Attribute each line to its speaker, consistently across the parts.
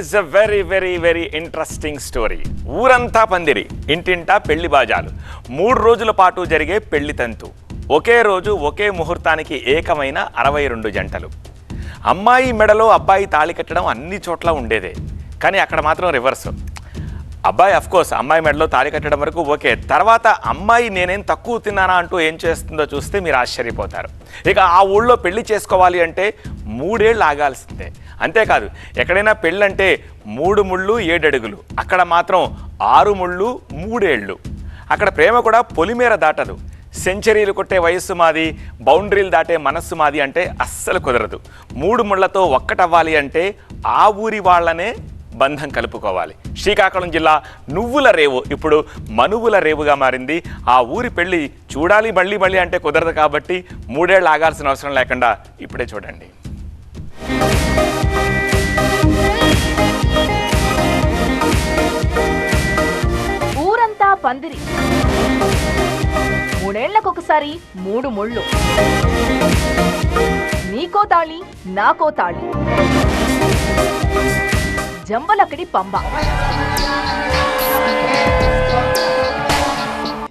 Speaker 1: It's a very very very interesting story ఊరంతా పందిరి ఇంటింటా పెళ్ళి బాజాలు. మూడు రోజుల పాటు జరిగే పెళ్ళి తంతు. ఒకే రోజు ఒకే ముహూర్తానికి ఏకమైన అరవై రెండు జంటలు. అమ్మాయి మెడలో అబ్బాయి తాళి కట్టడం అన్ని చోట్ల ఉండేదే. కానీ అక్కడ మాత్రం రివర్స్ అబ్బాయి అఫ్ కోర్స్ అమ్మాయి మెడలో తాళి కట్టడం వరకు ఓకే. తర్వాత అమ్మాయి నేనేం తక్కువ తిన్నానా అంటూ ఏం చేస్తుందో చూస్తే మీరు ఆశ్చర్యపోతారు. ఇక ఆ ఊళ్ళో పెళ్ళి చేసుకోవాలి అంటే మూడేళ్ళు ఆగాల్సిందే. అంతేకాదు ఎక్కడైనా పెళ్ళంటే మూడు ముళ్ళు ఏడడుగులు అక్కడ మాత్రం ఆరు ముళ్ళు మూడేళ్ళు. అక్కడ ప్రేమ కూడా పొలిమేర దాటదు. సెంచరీలు కొట్టే వయస్సు మాది బౌండరీలు దాటే మనస్సు మాది అంటే అస్సలు కుదరదు. మూడు ముళ్ళతో ఒక్కటవ్వాలి అంటే ఆ ఊరి వాళ్ళనే బంధం కలుపుకోవాలి. శ్రీకాకుళం జిల్లా నువ్వుల రేవు ఇప్పుడు మనువుల రేవుగా మారింది. ఆ ఊరి పెళ్ళి చూడాలి మళ్ళీ మళ్ళీ అంటే కుదరదు కాబట్టి మూడేళ్ళు ఆగాల్సిన అవసరం లేకుండా ఇప్పుడే చూడండి.
Speaker 2: పందిరి. మూడేళ్ళకొకసారి మూడు ముళ్ళు. నీకో తాళి నాకో తాళి. జంబలక్కడి పంబ.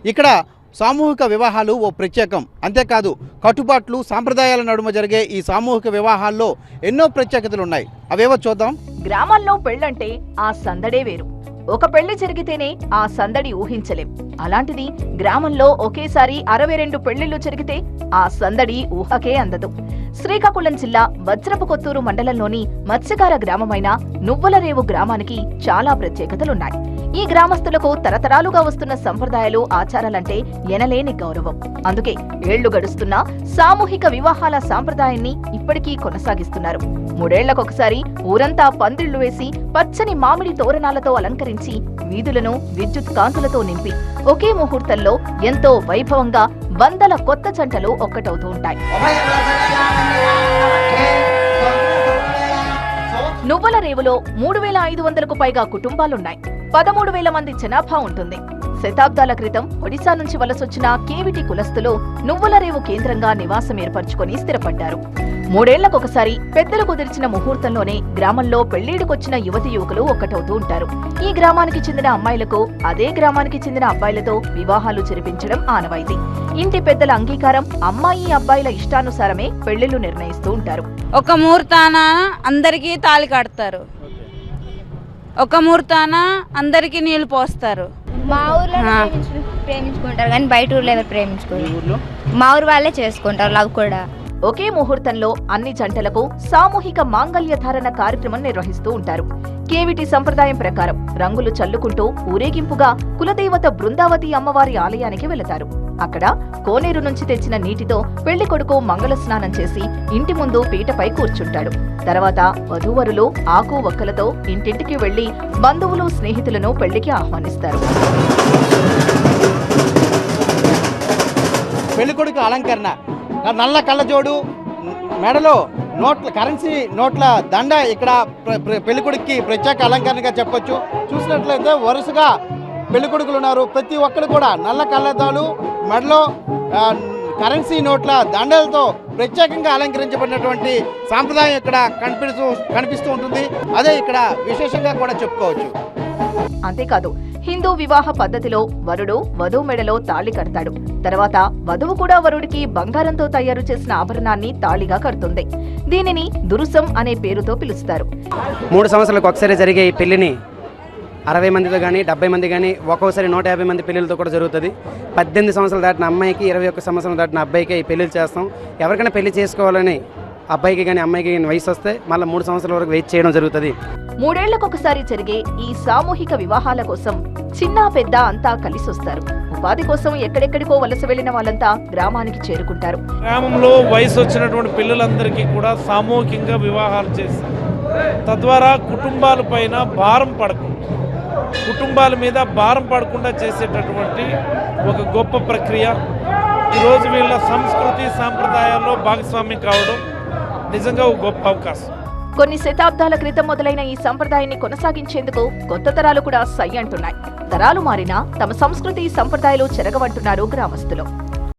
Speaker 3: ఇక్కడ సామూహిక వివాహాలు ఓ ప్రత్యేకం. అంతేకాదు కట్టుబాట్లు సాంప్రదాయాల నడుమ జరిగే ఈ సామూహిక వివాహాల్లో ఎన్నో ప్రత్యేకతలు ఉన్నాయి అవేవో చూద్దాం.
Speaker 2: గ్రామాల్లో పెళ్ళంటే ఆ సందడే వేరు. ఒక పెళ్ళి జరిగితేనే ఆ సందడి ఊహించలేం. అలాంటిది గ్రామంలో ఒకేసారి అరవై రెండు పెళ్ళిళ్ళు జరిగితే ఆ సందడి ఊహకే అందదు. శ్రీకాకుళం జిల్లా వజ్రపుకొత్తూరు మండలంలోని మత్స్యకార గ్రామమైన నువ్వులరేవు గ్రామానికి చాలా ప్రత్యేకతలున్నాయి. ఈ గ్రామస్తులకు తరతరాలుగా వస్తున్న సంప్రదాయాలు ఆచారాలంటే ఎనలేని గౌరవం. అందుకే ఏళ్ళు గడుస్తున్నా సామూహిక వివాహాల సాంప్రదాయాన్ని ఇప్పటికీ కొనసాగిస్తున్నారు. మూడేళ్ళకొకసారి ఊరంతా పందిళ్ళు వేసి పచ్చని మామిడి తోరణాలతో అలంకరించి వీధులను విద్యుత్ కాంతులతో నింపి ఒకే ముహూర్తంలో ఎంతో వైభవంగా వందల కొత్త జంటలు ఒక్కటవుతూ ఉంటాయి. నువ్వుల రేవులో మూడు వేల ఐదు వందలకు పైగా కుటుంబాలున్నాయి. పదమూడు వేల మంది జనాభా ఉంటుంది. శతాబ్దాల క్రితం ఒడిశా నుంచి వలసొచ్చిన కేవిటి కులస్తులు నువ్వుల రేవు కేంద్రంగా నివాసం ఏర్పరచుకొని స్థిరపడ్డారు. మూడేళ్ళకొకసారి పెద్దలు కుదిర్చిన ముహూర్తంలోనే గ్రామంలో పెళ్ళిడికొచ్చిన యువతి యువకులు ఒక్కటవుతూ ఉంటారు. ఈ గ్రామానికి చెందిన అమ్మాయిలకు అదే గ్రామానికి చెందిన అబ్బాయిలతో వివాహాలు జరిపించడం ఆనవాయితీ. ఇంటి పెద్దల అంగీకారం అమ్మాయి అబ్బాయిల ఇష్టానుసారమే పెళ్ళిళ్ళు నిర్ణయిస్తూ ఉంటారు.
Speaker 4: ఒక ముహూర్తాన అందరికీ తాళి కడతారు. ఒక ముహూర్తాన అందరికీ నీళ్ళు పోస్తారు.
Speaker 5: మా ఊర్లో ప్రేమించుకుంటారు కానీ బయట ఊర్లో ఎవరు ప్రేమించుకోరు. మా ఊరు వాళ్ళే చేసుకుంటారు లవ్ కూడా.
Speaker 2: ఒకే ముహూర్తంలో అన్ని జంటలకు సామూహిక మాంగళ్య ధారణ కార్యక్రమం నిర్వహిస్తూ ఉంటారు. కేవిటి సంప్రదాయం ప్రకారం రంగులు చల్లుకుంటూ ఊరేగింపుగా కులదేవత బృందావతి అమ్మవారి ఆలయానికి వెళతారు. అక్కడ కోనేరు నుంచి తెచ్చిన నీటితో పెళ్ళి కొడుకు మంగళ స్నానం చేసి ఇంటి ముందు పీటపై కూర్చుంటాడు. తర్వాత వధూవరులు ఆకు ఒక్కలతో ఇంటింటికి వెళ్ళి బంధువులు స్నేహితులను పెళ్ళికి ఆహ్వానిస్తారు.
Speaker 3: పెళ్ళికొడుకు అలంకరణ. నల్ల కళ్ళజోడు మెడలో నోట్ల కరెన్సీ నోట్ల దండ ఇక్కడ ప్ర- పెళ్ళికొడుక్కి ప్రత్యేక అలంకరణగా చెప్పొచ్చు. చూసినట్లయితే వరుసగా పెళ్ళికొడుకులు ఉన్నారు. ప్రతి ఒక్కరు కూడా నల్ల కళ్ళద్దాలు మెడలో కరెన్సీ నోట్ల దండలతో ప్రత్యేకంగా అలంకరించబడినటువంటి సాంప్రదాయం ఇక్కడ కనిపిస్తూ కనిపిస్తూ ఉంటుంది. అదే ఇక్కడ విశేషంగా కూడా చెప్పుకోవచ్చు.
Speaker 2: అంతేకాదు హిందూ వివాహ పద్ధతిలో వరుడు వధువు మెడలో తాళి కడతాడు. తర్వాత వధువు కూడా వరుడికి బంగారంతో తయారు చేసిన ఆభరణాన్ని తాళిగా కడుతుంది. దీనిని దురుసం అనే పేరుతో పిలుస్తారు.
Speaker 6: మూడు సంవత్సరాలకు ఒకసారి జరిగే ఈ పెళ్ళిని అరవై మందితో కానీ డెబ్బై మంది కానీ ఒక్కోసారి నూట యాభై మంది పెళ్ళిళ్ళతో కూడా జరుగుతుంది. పద్దెనిమిది సంవత్సరాలు దాటిన అమ్మాయికి ఇరవై ఒక్క సంవత్సరం దాటిన అబ్బాయికి ఈ పెళ్ళిళ్ళు చేస్తాం. ఎవరికైనా పెళ్ళి చేసుకోవాలని అబ్బాయికి కానీ అమ్మాయికి కానీ వయసు వస్తే మళ్ళీ మూడు సంవత్సరాల వరకు వెయిట్ చేయడం జరుగుతుంది.
Speaker 2: మూడేళ్ళకొకసారి జరిగే ఈ సామూహిక వివాహాల కోసం చిన్న పెద్ద అంతా కలిసొస్తారు. ఉపాధి కోసం ఎక్కడెక్కడికో వలస వెళ్ళిన వాళ్ళంతా గ్రామానికి చేరుకుంటారు.
Speaker 7: గ్రామంలో వయసు వచ్చినటువంటి పిల్లలందరికీ కూడా సామూహికంగా వివాహాలు చేస్తారు. తద్వారా కుటుంబాల పైన భారం పడకుండా కుటుంబాల మీద భారం పడకుండా చేసేటటువంటి ఒక గొప్ప ప్రక్రియ. ఈరోజు వీళ్ళ సంస్కృతి సాంప్రదాయాల్లో భాగస్వామ్యం కావడం నిజంగా ఒక గొప్ప అవకాశం.
Speaker 2: కొన్ని శతాబ్దాల క్రితం మొదలైన ఈ సంప్రదాయాన్ని కొనసాగించేందుకు కొత్త తరాలు కూడా సై అంటున్నాయి. తరాలు మారినా తమ సంస్కృతి సంప్రదాయాలు చెరగవంటున్నారు గ్రామస్తులు.